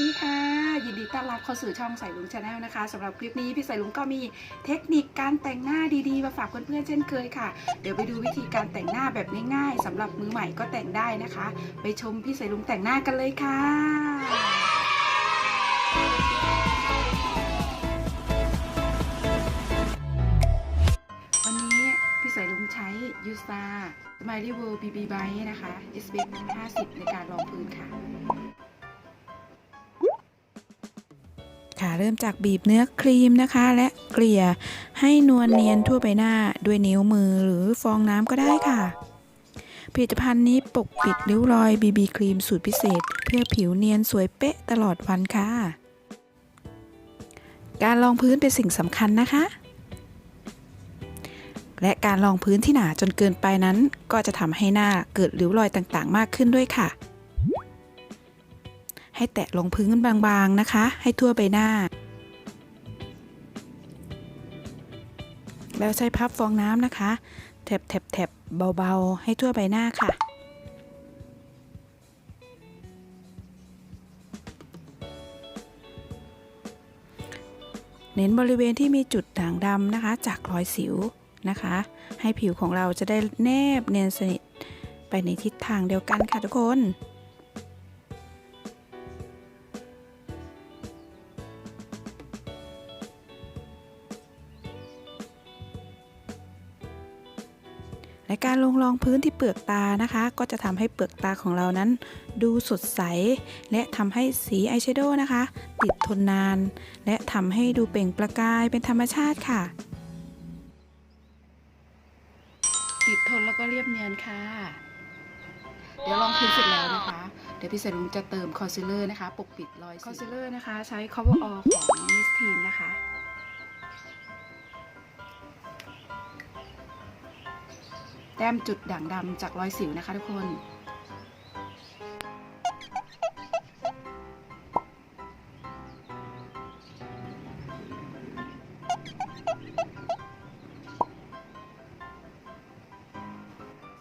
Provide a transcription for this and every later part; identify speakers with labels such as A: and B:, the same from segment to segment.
A: ดีค่ะ ยินดีต้อนรับเข้าสู่ช่องใส่ลุงชาแนลนะคะสำหรับคลิปนี้พี่ใส่ลุงก็มีเทคนิคการแต่งหน้าดีๆมาฝากเพื่อนๆเช่นเคยค่ะ เดี๋ยวไปดูวิธีการแต่งหน้าแบบง่ายๆสำหรับมือใหม่ก็แต่งได้นะคะ ไปชมพี่ใส่ลุงแต่งหน้ากันเลยค่ะวันนี้พี่ใส่ลุงใช้ยูซา Smiley World BB Bright นะคะ SPF 50 ในการรองพื้นค่ะ
B: ค่ะเริ่มจากบีบเนื้อครีมนะคะ และเกลี่ยให้นวลเนียนทั่วใบหน้าด้วยนิ้วมือหรือฟองน้ำก็ได้ค่ะ ผลิตภัณฑ์นี้ปกปิดริ้วรอยบีบีครีมสูตรพิเศษ เพื่อผิวเนียนสวยเป๊ะตลอดวันค่ะ การรองพื้นเป็นสิ่งสำคัญนะคะ และการรองพื้นที่หนาจนเกินไปนั้น ก็จะทำให้หน้าเกิดริ้วรอยต่างๆ มากขึ้นด้วยค่ะ ให้แตะลงพื้นบางๆนะคะ ให้ทั่วใบหน้า แล้วใช้พับฟองน้ำนะคะ แถบๆเบาๆ ให้ทั่วใบหน้าค่ะเน้นบริเวณที่มีจุดด่างดำนะคะ จากรอยสิวนะคะ ให้ผิวของเราจะได้แนบเนียนสนิทไปในทิศทางเดียวกันค่ะทุกคน การลงรองพื้นที่เปลือกตานะคะ ก็จะทำให้เปลือกตาของเรานั้น ดูสดใส และทำให้สีอายแชโดว์นะคะ ติดทนนาน และทำให้ดูเปล่งประกายเป็นธรรมชาติค่ะ
A: ติดทนแล้วก็เรียบเนียนค่ะ เดี๋ยวลองพื้นเสร็จแล้วนะคะ เดี๋ยวพี่ใส่ลุงจะเติมคอนซีลเลอร์นะคะ ปกปิดรอยคอนซีลเลอร์นะคะ ใช้ cover all ของ Miss Teen นะคะ แต้มจุดด่างดำจากรอยสิวนะคะทุกคน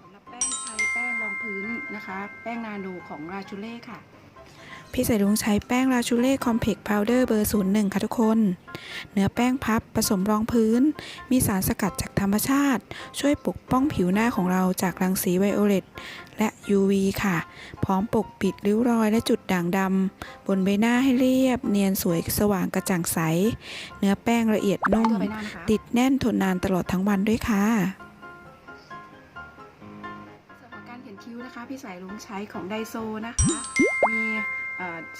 A: สำหรับแป้งใช้แป้งรองพื้นนะคะ แป้งนาโนของราชูเล่ค่ะ
B: พี่ใส่ลุงใช้แป้งราชูเล่คอมเพกพาวเดอร์เบอร์ 01 ค่ะทุกคน เนื้อแป้งพับผสมรองพื้น มีสารสกัดจากธรรมชาติ ช่วยปกป้องผิวหน้าของเราจากรังสีไวโอเลตและ UV ค่ะ พร้อมปกปิดริ้วรอยและจุดด่างดำบนใบหน้าให้เรียบ เนียนสวยสว่างกระจ่างใส เนื้อแป้งละเอียดนุ่ม
A: ตัวใบหน้านะคะ
B: ติดแน่นทนนานตลอดทั้งวันด้วยค่ะ
A: ส่วนของการเขียนคิ้วนะคะ พี่สายลุงใช้ของไดโซนะคะ มีเอ่อ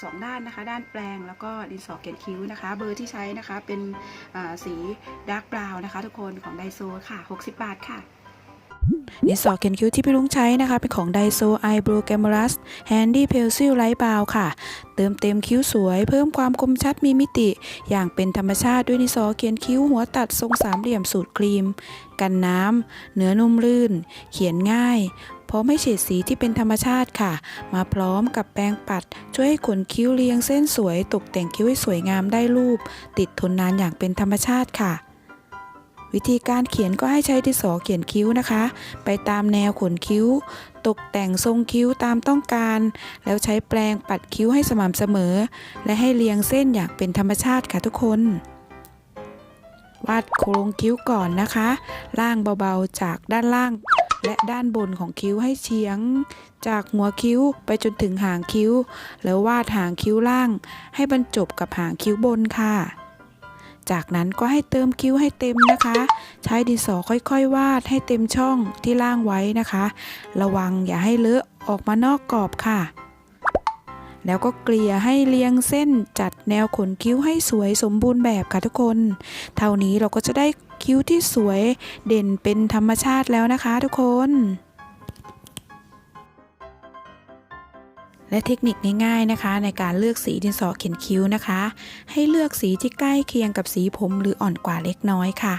A: สองด้านนะคะ ด้านแปลงแล้วก็ดินสอเขียนคิ้วนะคะ เบอร์ที่ใช้นะคะเป็นสีดาร์กบราวน์นะคะ ทุกคนของไดโซค่ะ 60 บาทค่ะ
B: ดินสอเขียนคิ้วที่พี่ลุงใช้นะคะ เป็นของ Daiso Eyebrow Glamorous Handy Pencil Light Brow ค่ะ เติมเต็มคิ้วสวย เพิ่มความคมชัดมีมิติ อย่างเป็นธรรมชาติด้วยดินสอเขียนคิ้วหัวตัดทรงสามเหลี่ยมสูตรครีม กันน้ำเนื้อนุ่มลื่น เขียนง่ายพร้อมให้เฉดสีที่เป็นธรรมชาติค่ะ มาพร้อมกับแปรงปัด ช่วยให้ขนคิ้วเรียงเส้นสวย ตกแต่งคิ้วให้สวยงามได้รูป ติดทนนานอย่างเป็นธรรมชาติค่ะ วิธีการเขียนก็ให้ใช้ดินสอเขียนคิ้วนะคะ ไปตามแนวขนคิ้ว ตกแต่งทรงคิ้วตามต้องการ แล้วใช้แปรงปัดคิ้วให้สม่ำเสมอ และให้เรียงเส้นอย่างเป็นธรรมชาติค่ะทุกคน วาดโครงคิ้วก่อนนะคะ ล่างเบาๆจากด้านล่าง และด้านบนของคิ้วให้เฉียง จากหัวคิ้วไปจนถึงหางคิ้ว แล้ววาดหางคิ้วล่าง ให้บรรจบกับหางคิ้วบนค่ะ จากนั้นก็ให้เติมคิ้วให้เต็มนะคะ ใช้ดินสอค่อยๆ วาดให้เต็มช่องที่ล่างไว้นะคะ ระวังอย่าให้เลอะออกมานอกกรอบค่ะ แล้วก็เกลี่ยให้เรียงเส้นจัดแนวขนคิ้วให้สวยสมบูรณ์แบบค่ะทุกคน เท่านี้เราก็จะได้คิ้วที่สวยเด่นเป็นธรรมชาติแล้วนะคะทุกคน และเทคนิคง่ายๆนะคะ ในการเลือกสีดินสอเขียนคิ้วนะคะ ให้เลือกสีที่ใกล้เคียงกับสีผมหรืออ่อนกว่าเล็กน้อยค่ะ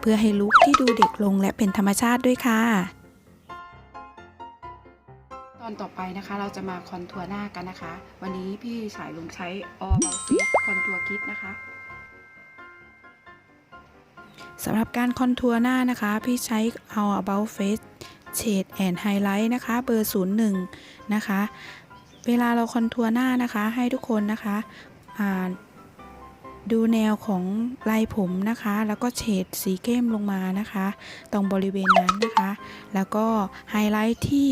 B: เพื่อให้ลุคที่ดูเด็กลงและเป็นธรรมชาติด้วยค่ะ
A: ตอนต่อไปนะคะเราจะมาคอนทัวร์หน้ากันนะคะ วันนี้พี่สายลุงใช้ All About Face คอนทัวร์คิดนะคะ
B: สำหรับการคอนทัวร์หน้านะคะ พี่ใช้เอา about face shade and highlight นะคะ เบอร์ 01 นะคะ เวลาเราคอนทัวร์หน้านะคะให้ทุกคนนะคะดูแนวของลายผมนะคะ แล้วก็เฉดสีเข้มลงมานะคะ ตรงบริเวณนั้นนะคะ แล้วก็ไฮไลท์ที่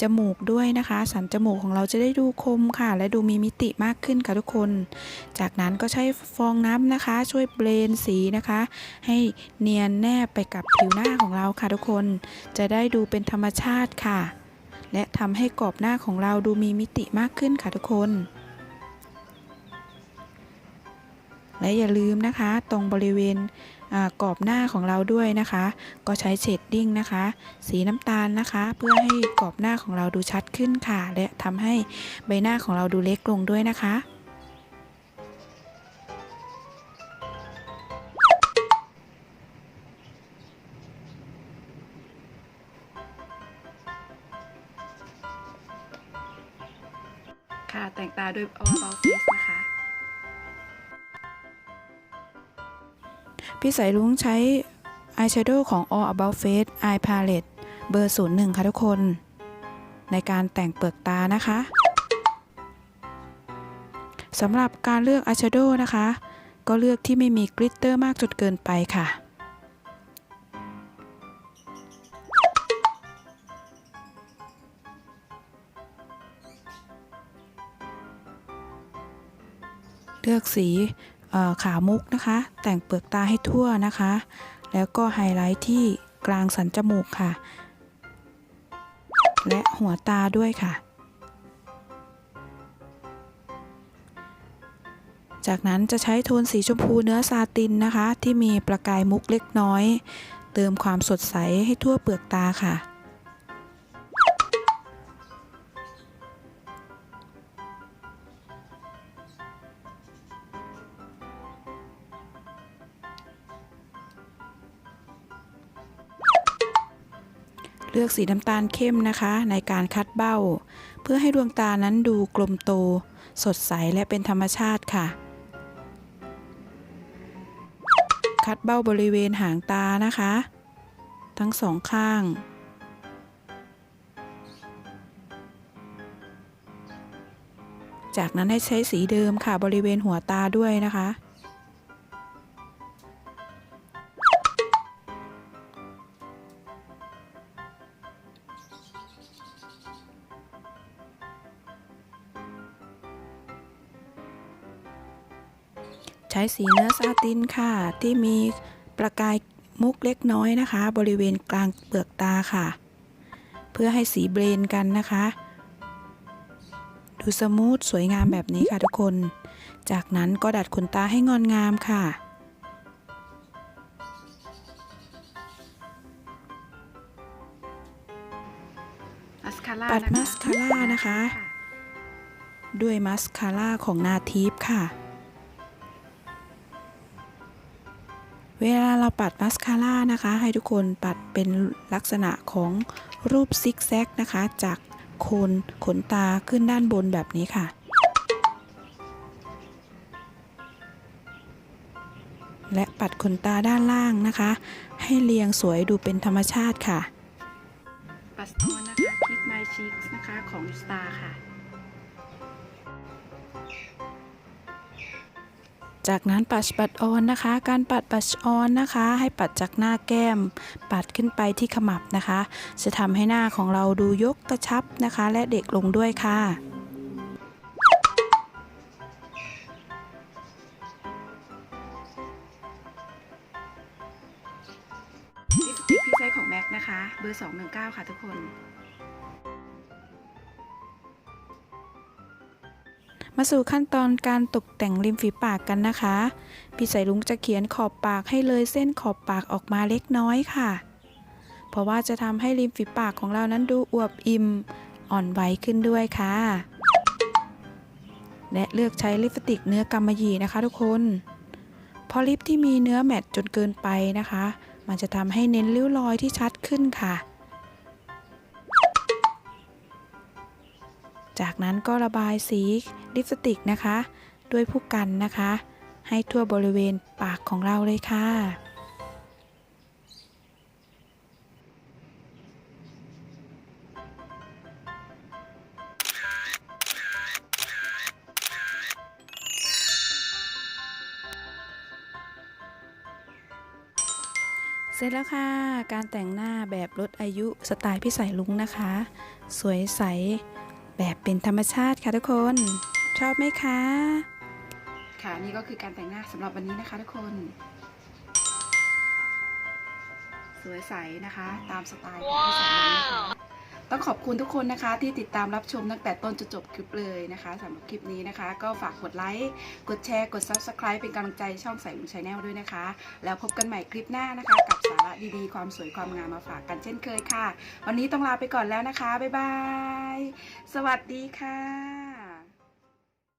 B: จมูกด้วยนะคะ สันจมูกของเราจะได้ดูคมค่ะ และดูมีมิติมากขึ้นค่ะทุกคน จากนั้นก็ใช้ฟองน้ำนะคะ ช่วยเบรนสีนะคะ ให้เนียนแนบไปกับผิวหน้าของเราค่ะทุกคน จะได้ดูเป็นธรรมชาติค่ะ และทำให้กรอบหน้าของเราดูมีมิติมากขึ้นค่ะทุกคน และอย่าลืมนะคะ ตรงบริเวณกรอบหน้าของเราด้วยนะคะ ก็ใช้เชดดิ้งนะคะ สีน้ำตาลนะคะ เพื่อให้กรอบหน้าของเราดูชัดขึ้นค่ะ และทำให้ใบหน้าของเราดูเล็กลงด้วยนะคะ
A: แต่งตาด้วย o อ face นะคะ
B: พี่สายลุงใช้อายแชโดว์ของ All About Face Eye Palette เบอร์ 01 ค่ะทุกคน ในการแต่งเปลือกตานะคะสำหรับการเลือกอายแชโดว์นะคะ ก็เลือกที่ไม่มีกลิตเตอร์มากจนเกินไปค่ะ เลือกสีขาวมุกนะคะ แต่งเปลือกตาให้ทั่วนะคะ แล้วก็ไฮไลท์ที่กลางสันจมูกค่ะ และหัวตาด้วยค่ะ จากนั้นจะใช้โทนสีชมพูเนื้อซาตินนะคะ ที่มีประกายมุกเล็กน้อย เติมความสดใสให้ทั่วเปลือกตาค่ะ เลือกสีน้ำตาลเข้มนะคะ ในการคัดเบ้า เพื่อให้ดวงตานั้นดูกลมโต สดใสและเป็นธรรมชาติค่ะ คัดเบ้าบริเวณหางตานะคะ ทั้งสองข้างจากนั้นให้ใช้สีเดิมค่ะบริเวณหัวตาด้วยนะคะ ใช้สีเนื้อซาตินค่ะ ที่มีประกายมุกเล็กน้อยนะคะ บริเวณกลางเปลือกตาค่ะ เพื่อให้สีเบรนกันนะคะ ดูสมูทสวยงามแบบนี้ค่ะทุกคน จากนั้นก็ดัดขนตาให้งอนงามค่ะ
A: มัสคาร่า
B: ปัด
A: นะคะ
B: มัสคาร่านะคะ ด้วยมัสคาร่าของนาทีฟค่ะ เวลาเราปัดมัสคาร่านะคะ ให้ทุกคนปัดเป็นลักษณะของรูปซิกแซกนะคะ จากโคนขนตาขึ้นด้านบนแบบนี้ค่ะ และปัดขนตาด้านล่างนะคะ ให้เรียงสวยดูเป็นธรรมชาติค่ะ
A: ปัสออนนะคะ Kiss My Cheeks นะคะของ Star ค่ะ
B: จากนั้นปัดปัดออนนะคะ การปัดปัดออนนะคะ ให้ปัดจากหน้าแก้ม ปัดขึ้นไปที่ขมับนะคะ จะทำให้หน้าของเราดูยกกระชับนะคะ และเด็กลงด้วยค่ะ
A: ลิปสติกพี่ใช้ของ MAC นะคะ เบอร์ 219 ค่ะทุกคน
B: มาสู่ขั้นตอนการตกแต่งริมฝีปากกันนะคะ พี่สายลุงจะเขียนขอบปากให้เลยเส้นขอบปากออกมาเล็กน้อยค่ะ เพราะว่าจะทำให้ริมฝีปากของเรานั้นดูอวบอิ่มอ่อนไหวขึ้นด้วยค่ะ และเลือกใช้ลิปสติกเนื้อกำมะหยี่นะคะทุกคน เพราะลิปที่มีเนื้อแมตต์จนเกินไปนะคะ มันจะทำให้เน้นริ้วรอยที่ชัดขึ้นค่ะ จากนั้นก็ระบายสีลิปสติกนะคะ ด้วยผู้กันนะคะ ให้ทั่วบริเวณปากของเราเลยค่ะเสร็จแล้วค่ะ การแต่งหน้าแบบลดอายุสไตล์พี่สายลุงนะคะ สวยใส แบบเป็นธรรมชาติค่ะทุกคน ชอบไหมคะ
A: ค่ะนี่ก็คือการแต่งหน้าสำหรับวันนี้นะคะทุกคน สวยใสนะคะ ตามสไตล์ของพี่สายลุงนะคะ ต้องขอบคุณทุกคนนะคะ ที่ติดตามรับชมตั้งแต่ต้นจนจบคลิปเลยนะคะสำหรับคลิปนี้นะคะ ก็ฝากกดไลค์ กดแชร์ กด Subscribe เป็นกำลังใจช่องสายลุงชาแนลด้วยนะคะ แล้วพบกันใหม่คลิปหน้านะคะ กับสาระดีๆ ความสวยความงามมาฝากกันเช่นเคยค่ะ วันนี้ต้องลาไปก่อนแล้วนะคะ บ๊ายบาย สวัสดีค่ะ